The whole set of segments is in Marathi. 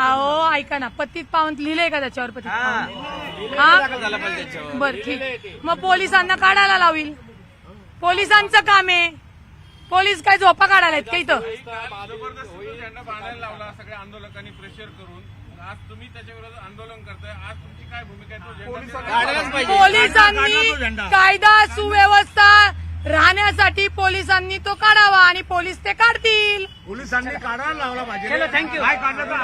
अहो ऐका ना. पतित पावन लिहिलंय का त्याच्यावर पतित पावन हा? बर ठीक. मग पोलिसांना काढायला लावील. पोलिसांचं काम आहे. पोलीस काय झोपा काढायला आहेत का इथं? सगळ्या आंदोलकांनी प्रेशर करून आज तुम्ही त्याच्या विरोधात आंदोलन करताय आज तुमची काय भूमिका आहे पोलिसांनी कायदा सुव्यवस्था राहण्यासाठी पोलिसांनी तो काढावा आणि पोलीस ते काढतील. पोलिसांनी काढायला लावला पाहिजे. चलो थँक्यू काय काढलं तर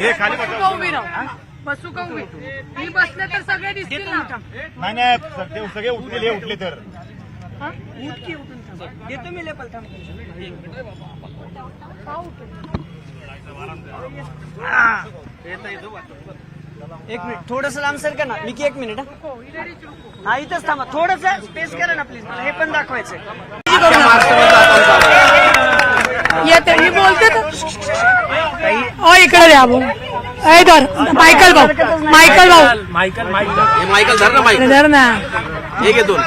हे खाली बसा. का उभी राहू बसू का उभी? मी बसले तर सगळे दिसतील ना. नाही नाही सगळे सगळे उठले हे उठले तर. हा? देतो मी लेपल थांब. एक मिनिट थोडस लांब सर का ना. मी की एक मिनिट हा. हो, ही. हा इथंच थांबा. थोडस स्पेस करा ना प्लीज मला हे पण दाखवायचंय. येते मी बोलते ओ इकडे द्या ए धर मायकल भाऊ मायकल भाऊ. मायकल मायकल धर ना माईक धर ना. एक दोन.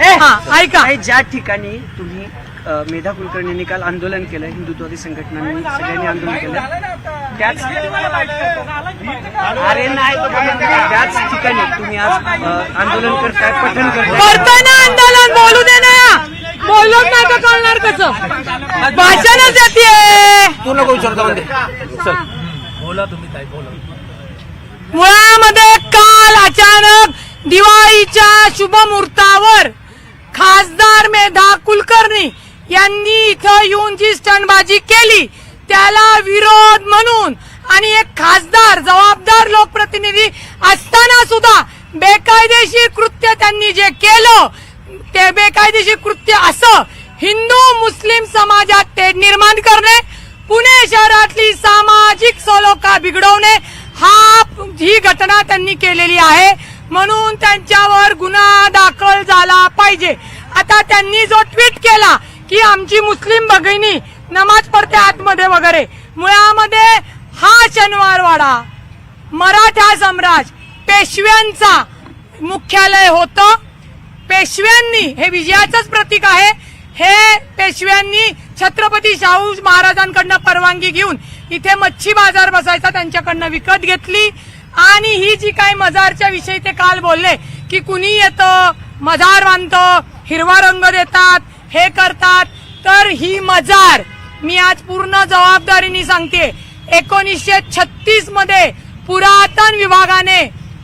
ए हा ऐका. काही ज्या ठिकाणी तुम्ही अ, मेधा कुलकर्णींनी काल आंदोलन केलं हिंदुत्ववादी संघटनांनी सगळ्यांनी आंदोलन केलं त्याच अरे नाही त्याच ठिकाणी तुम्ही आज अ, आंदोलन करताय पठण करताय. आंदोलन बोलू दे. बोलत नाही तर कळणार कसं? भाषणच येते तू नको विचारता म्हणते चल. मुळामध्ये काल अचानक दिवाळीच्या शुभ मुहूर्तावर खासदार मेधा कुलकर्णी यांनी इथं येऊन जी स्टंटबाजी केली त्याला विरोध म्हणून आणि एक खासदार जबाबदार लोकप्रतिनिधी असताना सुद्धा बेकायदेशीर कृत्य त्यांनी जे केलं ते बेकायदेशीर कृत्य असं हिंदू मुस्लिम समाजात ते निर्माण करणे पुणे शहरातली सामाजिक सलोखा बिघडवणे हा ही घटना त्यांनी केलेली आहे म्हणून त्यांच्यावर गुन्हा दाखल झाला पाहिजे. आता त्यांनी जो ट्विट केला की आमची मुस्लिम भगिनी नमाज पडते आतमध्ये वगैरे मुळामध्ये हा शनिवारवाडा मराठा सम्राज पेशव्यांचा मुख्यालय होतं. पेशव्यांनी हे विजयाचंच प्रतीक आहे. हे पेशव्यांनी छत्रपती शाहू महाराजांकडनं परवानगी घेऊन इथे मच्छी बाजार बसायचा त्यांच्याकडनं विकत घेतली. आणि ही जी काय मजारच्या विषयी ते काल बोलले की कुणी येतं मजार बांधतं हिरवा रंग देतात हे करतात तर ही मजार मी आज पूर्ण जबाबदारीने सांगते एकोणीसशे छत्तीसमध्ये पुरातन विभागाने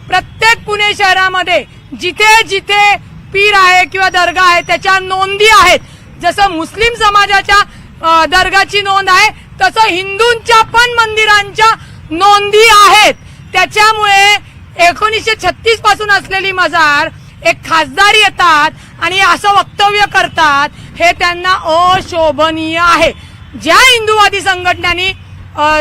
प्रत्येक पुणे शहरामध्ये जिथे जिथे पीर आहे किंवा दर्गा आहे त्याच्या नोंदी आहेत. जसं मुस्लिम समाजाच्या दर्गाची नोंद आहे तसं हिंदूंच्या पण मंदिरांच्या नोंदी आहेत. त्याच्यामुळे एकोणीसशे छत्तीसपासून असलेली मजार एक खासदार येतात आणि असं वक्तव्य करतात हे त्यांना अशोभनीय आहे. ज्या हिंदूवादी संघटनांनी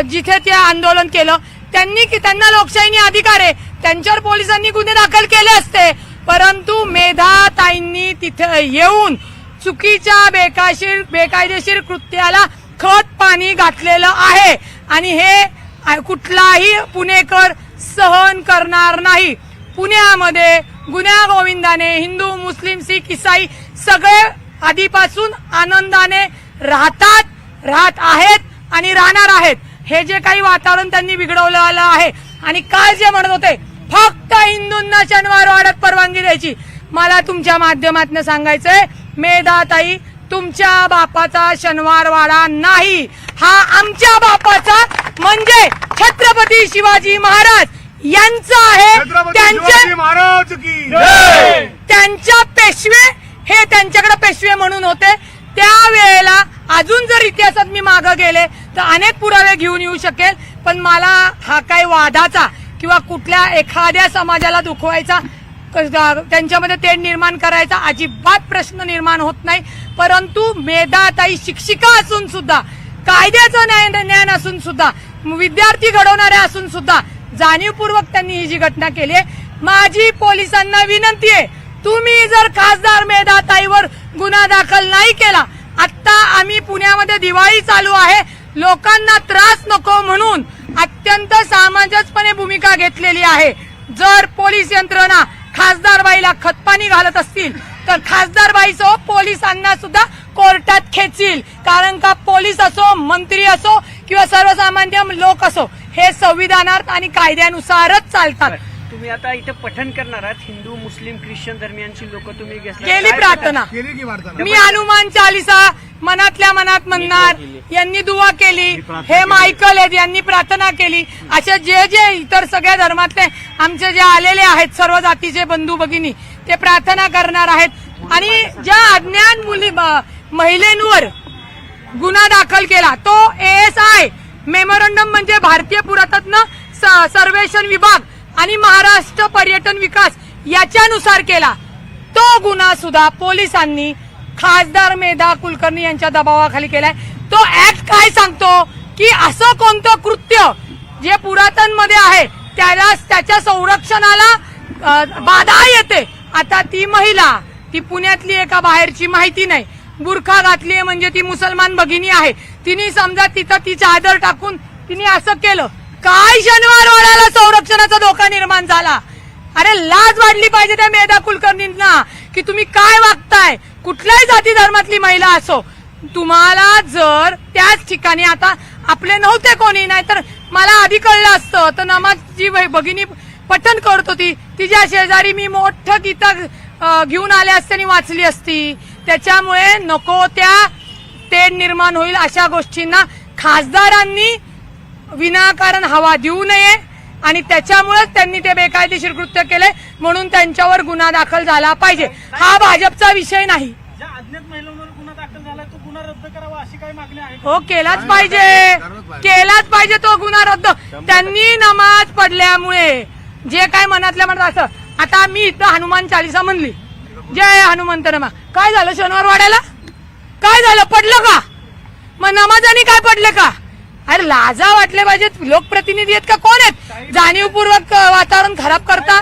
जिथे ते आंदोलन केलं त्यांनी की त्यांना लोकशाहीने अधिकार आहे त्यांच्यावर पोलिसांनी गुन्हे दाखल केले असते. परंतु मेधाताईंनी तिथे येऊन चुकीच्या बेकाशीर बेकायदेशीर कृत्याला खत पाणी घातलेलं आहे. आणि हे कुठलाही पुणेकर सहन करणार नाही. पुण्यामध्ये गुन्हा गोविंदाने हिंदू मुस्लिम सिख इसाई सगळे आधीपासून आनंदाने राहतात राहत आहेत आणि राहणार आहेत. हे जे काही वातावरण त्यांनी बिघडवलेलं आहे. आणि काल जे म्हणत होते फक्त हिंदूंना शनिवार वाड्यात परवानगी द्यायची. मला तुमच्या माध्यमातून सांगायचंय मेधाताई तुमच्या बापाचा शनिवार वाडा नाही. हा आमच्या बापाचा म्हणजे छत्रपती शिवाजी महाराज यांचा आहे. छत्रपती त्यांचे शिवाजी महाराज की त्यांच्या पेशवे हे त्यांच्याकडे पेशवे म्हणून होते. त्यावेळेला अजून जर इतिहासात मी मागं गेले तर अनेक पुरावे घेऊन येऊ शकेल. पण मला हा काही वादाचा किंवा कुठल्या एखाद्या समाजाला दुखवायचा त्यांच्यामध्ये तेढ निर्माण करायचा अजिबात प्रश्न निर्माण होत नाही. परंतु मेधाताई शिक्षिका असून सुद्धा कायद्याचं न्याय ज्ञान असून सुद्धा विद्यार्थी घडवणारे असून सुद्धा जाणीवपूर्वक त्यांनी ही जी घटना केली आहे माझी पोलिसांना विनंती आहे तुम्ही जर खासदार मेधाताईवर गुन्हा दाखल नाही केला आता आम्ही पुण्यामध्ये दिवाळी चालू आहे लोकांना त्रास नको म्हणून अत्यंत सामंजस्यपणे भूमिका घेतलेली आहे. जर पोलीस यंत्रणा खासदार बाईला खतपाणी घालत असतील तर खासदार बाईसह पोलिसांना सुद्धा कोर्टात खेचील. कारण का पोलीस असो मंत्री असो किंवा सर्वसामान्य लोक असो हे संविधानात आणि कायद्यानुसारच चालतात. तुम्ही आता इथे पठण करणार आहात. हिंदू मुस्लिम ख्रिश्चन धर्मियांची लोक तुम्ही घेतला. केली प्रार्थना. केली की वार्ता मी हनुमान चालिसा मनातल्या मनात म्हणणार यांनी दुवा केली. हे मायकल आहेत यांनी प्रार्थना केली. असे जे जे इतर सगळ्या धर्मातले आमचे जे आलेले आहेत सर्व जातीचे बंधू भगिनी ते प्रार्थना करणार आहेत. आणि ज्या अज्ञान मुली महिलेंवर गुन्हा दाखल केला तो एस आय मेमोरंडम म्हणजे भारतीय पुरातत्व सर्वेक्षण विभाग आणि महाराष्ट्र पर्यटन विकास याच्यानुसार केला. तो गुन्हा सुद्धा पोलिसांनी खासदार मेधा कुलकर्णी यांच्या दबावाखाली केलाय. तो ऍक्ट काय सांगतो? की असं कोणतं कृत्य जे पुरातनमध्ये आहे त्याला त्याच्या संरक्षणाला बाधा येते. आता ती महिला ती पुण्यातली एका बाहेरची माहिती नाही. बुरखा घातली आहे म्हणजे ती मुसलमान भगिनी आहे. तिने समजा तिथं तिचा आदर टाकून तिने असं केलं. काय शनिवार वाड्याला संरक्षणाचा धोका निर्माण झाला? अरे लाज वाढली पाहिजे त्या मेधा कुलकर्णींना. की तुम्ही काय वागताय? कुठल्याही जाती धर्मातली महिला असो तुम्हाला जर त्याच ठिकाणी आता आपले नव्हते कोणी नाही तर मला आधी कळलं असतं. तर नमाज जी भगिनी पठण करत होती. तिच्या शेजारी मी मोठं गीतं घेऊन आले असते आणि वाचली असती. त्याच्यामुळे नको त्या तेढ निर्माण होईल अशा गोष्टींना खासदारांनी विनाकारण हवा देऊ नये. आणि त्याच्यामुळेच त्यांनी ते बेकायदेशीर कृत्य केले म्हणून त्यांच्यावर गुन्हा दाखल झाला पाहिजे. हा भाजपचा विषय नाही. ज्या अज्ञात महिलांवर गुन्हा दाखल झाला तो गुन्हा रद्द करावा अशी काही मागणी आहे का? हो केलाच पाहिजे. केलाच पाहिजे तो गुन्हा रद्द. त्यांनी नमाज पडल्यामुळे जे काय मनातल्या मनात असं आता मी इथं हनुमान चालिसा म्हणली. जय हनुमंत नमा. काय झालं शनिवार वाड्याला काय झालं? पडलं का? मग नमाजाने काय पडले का? अरे लाजा वाटले पाहिजेत. लोकप्रतिनिधी आहेत का? कोण आहेत? जाणीवपूर्वक वातावरण खराब करता?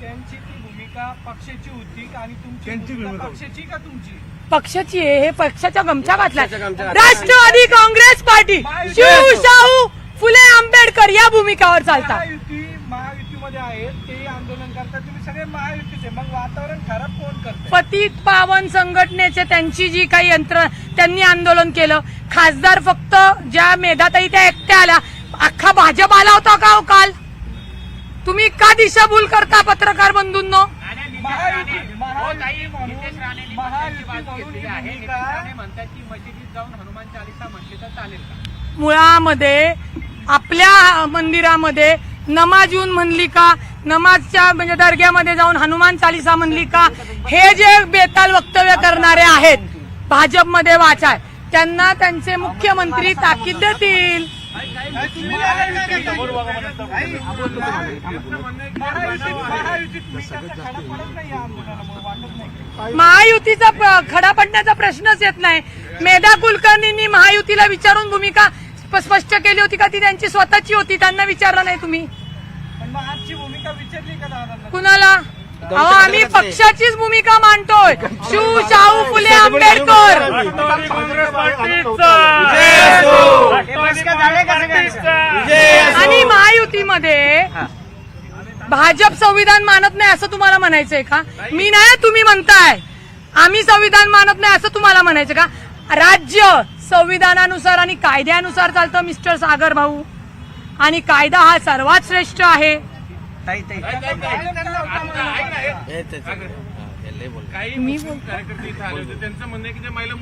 त्यांची ती भूमिका पक्षाची होती आणि तुमची त्यांची भूमिका भूमिका पक्षाची का तुमची? पक्षाची आहे हे पक्षाच्या गमछा घातलाय. राष्ट्रवादी काँग्रेस पार्टी शिवशाहू फुले आंबेडकर या भूमिकावर चालतात महायुती महायुतीमध्ये आहेत ते आंदोलन करतात. तुम्ही सगळे महायुतीचे. मग वातावरण खराब कोण करते पतित पावन संघटनेचे त्यांची जी काही यंत्र त्यांनी आंदोलन केलं. खासदार फक्त ज्या मेधाताई त्या एकट्या आल्या. अख्खा भाजप आला होता का हो काल? तुम्ही का दिशाभूल करता पत्रकार बंधूंनो? मुळामध्ये आपल्या मंदिरामध्ये नमाज येऊन म्हणली का? नमाजच्या म्हणजे दर्ग्यामध्ये जाऊन हनुमान चालिसा म्हणली का? हे जे बेताल वक्तव्य करणारे आहेत भाजपमध्ये वाचाय. त्यांना त्यांचे मुख्यमंत्री ताकीद देतील. महायुतीचा खडा पडण्याचा प्रश्नच येत नाही. मेधा कुलकर्णींनी महायुतीला विचारून भूमिका स्प- स्पष्ट केली होती का? ती त्यांची स्वतःची होती. त्यांना विचारलं नाही तुम्ही. पण मग आजची भूमिका विचारली का दादांना? कुणाला? अहो आम्ही पक्षाचीच भूमिका मांडतोय. शिव शाहू फुले आंबेडकर. आणि महायुतीमध्ये भाजप संविधान मानत नाही असं तुम्हाला म्हणायचंय का? मी नाही तुम्ही म्हणताय. आम्ही संविधान मानत नाही असं तुम्हाला म्हणायचं का? राज्य संविधानानुसार आणि कायद्यानुसार चालतं मिस्टर सागर भाऊ. आणि कायदा हा सर्वात श्रेष्ठ आहे. ताई ताई. लय बोल कार्यकर्ते इथे आले होते. त्यांचं म्हणणं आहे की जे महिला